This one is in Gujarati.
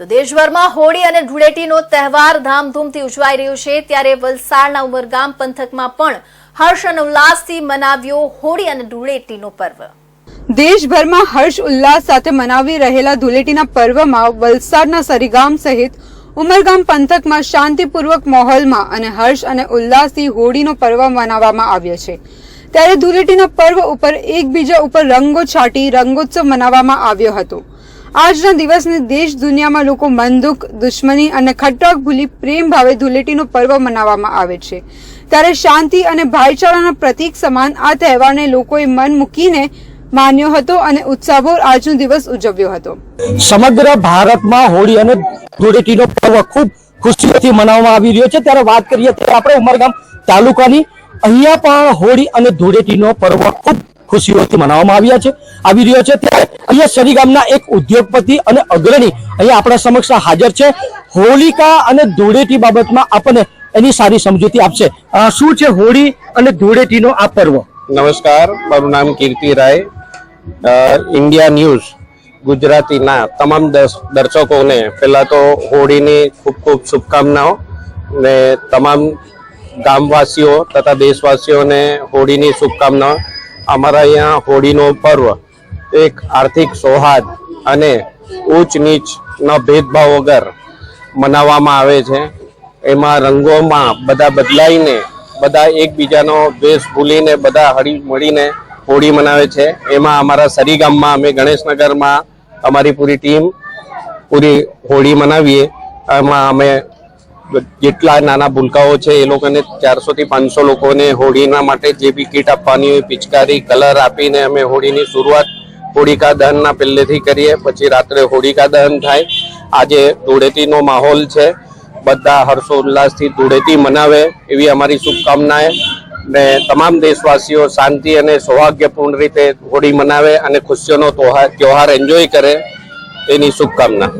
તો દેશભરમાં હોળી અને ધૂળેટીનો તહેવાર ધામધૂમથી ઉજવાઈ રહ્યો છે. ત્યારે વલસાડના ઉમરગામ પંથકમાં પણ હર્ષ અને ઉલ્લાસથી મનાવ્યો હોળી અને ધૂળેટીનો પર્વ. દેશભરમાં હર્ષ, ઉલ્લાસ સાથે મનાવી રહેલા ધૂળેટીના પર્વમાં વલસાડના સરીગામ સહિત ઉમરગામ પંથકમાં શાંતિપૂર્વક માહોલમાં અને હર્ષ અને ઉલ્લાસથી હોળીનો પર્વ મનાવવામાં આવ્યો છે. ત્યારે ધૂળેટીના પર્વ ઉપર એકબીજા ઉપર રંગો છાંટી રંગોત્સવ મનાવવામાં આવ્યો હતો. આજના દિવસને દેશ દુનિયામાં લોકો મન દુશ્મની અને ખટરાક ભૂલી પ્રેમ ભાવે ધૂળેટીનો પર્વ મનાવવામાં આવે છે. ત્યારે શાંતિ અને ભાઈચારાના પ્રતીક સમાન આ તહેવારને લોકોએ મન મૂકીને માન્યો હતો અને ઉત્સાહભોર આજનો દિવસ ઉજવ્યો હતો. સમગ્ર ભારતમાં હોળી અને ધૂળેટીનો પર્વ ખૂબ ખુશીઓથી મનાવવામાં આવી રહ્યો છે. ત્યારે વાત કરીએ ત્યારે આપણે ઉમરગામ તાલુકાની અહીંયા પણ હોળી અને ધૂળેટીનો પર્વ ખૂબ ખુશીઓથી મનાવવામાં આવ્યા છે. આવી રહ્યો છે ત્યારે અહીંયા શરી ગામના એક ઉદ્યોગપતિ અને અગ્રણી અહીંયા આપણા સમક્ષ હાજર છે. હોલિકા અને ધૂળેટી બાબતમાં આપણને એની સારી સમજૂતી આપશે. શું છે હોળી અને ધૂળેટીનો આ પર્વ? નમસ્કાર, મારું નામ કીર્તિ રાય. ઇન્ડિયા ન્યૂઝ, ગુજરાતીના તમામ દર્શ- દર્શકોને પહેલાં તો હોળીની ખૂબ ખૂબ શુભકામનાઓ ને તમામ ગામવાસીઓ તથા દેશવાસીઓને હોળીની શુભકામનાઓ. અમારા અહીંયા હોળીનો પર્વ, એક આર્થિક સૌહાર્દ અને ઊંચ નીચનો ભેદભાવ વગર મનાવવામાં આવે છે. એમાં રંગોમાં બધા બદલાઈને, બધા એકબીજાનો દ્વેષ ભૂલીને, બધા હળી મળીને હોળી મનાવે છે. એમાં અમારા સરી ગામમાં અમે ગણેશનગરમાં અમારી પૂરી ટીમ પૂરી હોળી મનાવીએ. એમાં અમે જેટલા નાના ભૂલકાઓ છે, એ લોકોને ચારસો થી પાંચસો લોકોને હોળીના માટે જે બી કીટ આપવાની હોય, પિચકારી, કલર આપીને અમે હોળીની શરૂઆત હોળિકા દહનના પહેલેથી કરીએ, પછી રાત્રે હોળિકા દહન થાય. આજે ધૂળેટીનો માહોલ છે. બધા હર્ષોલ્લાસથી ધૂળેટી મનાવે એવી અમારી શુભકામનાએ. ને તમામ દેશવાસીઓ શાંતિ અને સૌભાગ્યપૂર્ણ રીતે હોળી મનાવે અને ખુશીઓનો તહેવાર એન્જોય કરે એની શુભકામના.